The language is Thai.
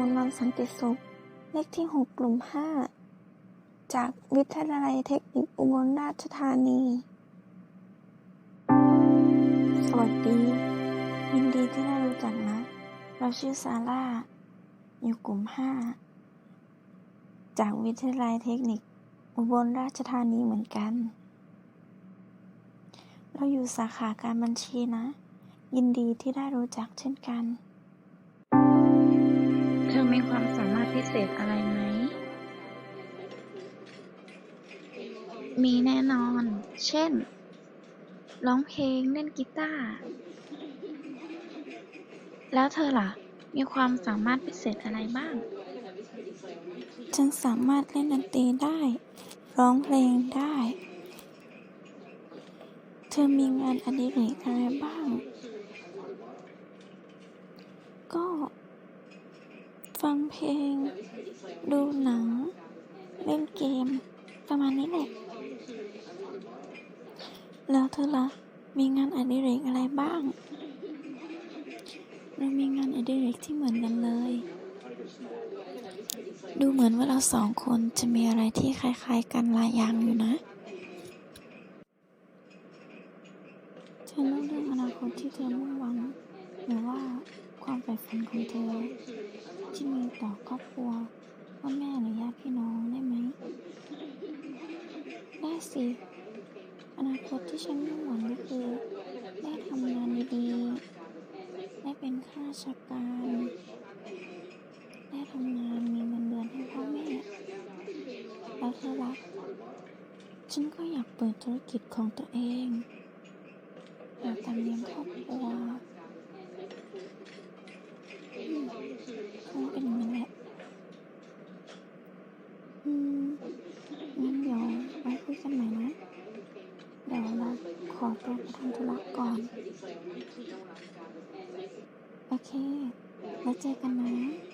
มนวันสันติสุข เลขที่ 6 กลุ่ม 5 จากวิทยาลัยเทคนิคอุบลราชธานี สวัสดี ยินดีที่ได้รู้จักนะ เราชื่อซาร่า อยู่กลุ่ม 5 จากวิทยาลัยเทคนิคอุบลราชธานีเหมือนกัน เราอยู่สาขาการบัญชีนะ ยินดีที่ได้รู้จักเช่นกัน ษอะไรไหม มีแน่นอน เช่น ร้องเพลงเล่นกีตาร์ แล้วเธอล่ะ มีความสามารถพิเศษอะไรบ้าง ฉันสามารถเล่นดนตรีได้ ร้องเพลงได้ เธอมีงานอดิเรกอะไรบ้าง ก็ ฟังเพลง ดูหนัง เล่นเกม ประมาณนี้แหละ แล้วเธอละ่ะ มีงานอดิเรกอะไรบ้าง เรามีงานอดิเรกที่เหมือนกันเลย ดูเหมือนว่าเราสองคนจะมีอะไรที่คล้ายๆกันหลายอย่างอยู่นะเธอเล่าเรื่องอนาคตที่เธอมุ่งหวังหรือว่าความใฝ่ฝันของเธอ ที่มีต่อครอบครัวพ่อแม่หรือญาติพี่น้องได้ไหม ได้ สิ อนาคตที่ฉันมุ่งหวังก็คือ ได้ทำงานดีๆ ได้เป็นข้าราชการ ได้ทำงานมีเงินเดือนให้พ่อแม่ แล้วเธอรัก ฉันก็อยากเปิดธุรกิจของตัวเองอยากการเลี้ยงครอบครัวอืมคงเป็นอย่างนั้นแหละ อืม งั้นเดี๋ยวไว้คุยกันใหม่นะ เดี๋ยวเรา ขอตัวไปทำธุระก่อน โอเค แล้วเจอกันนะ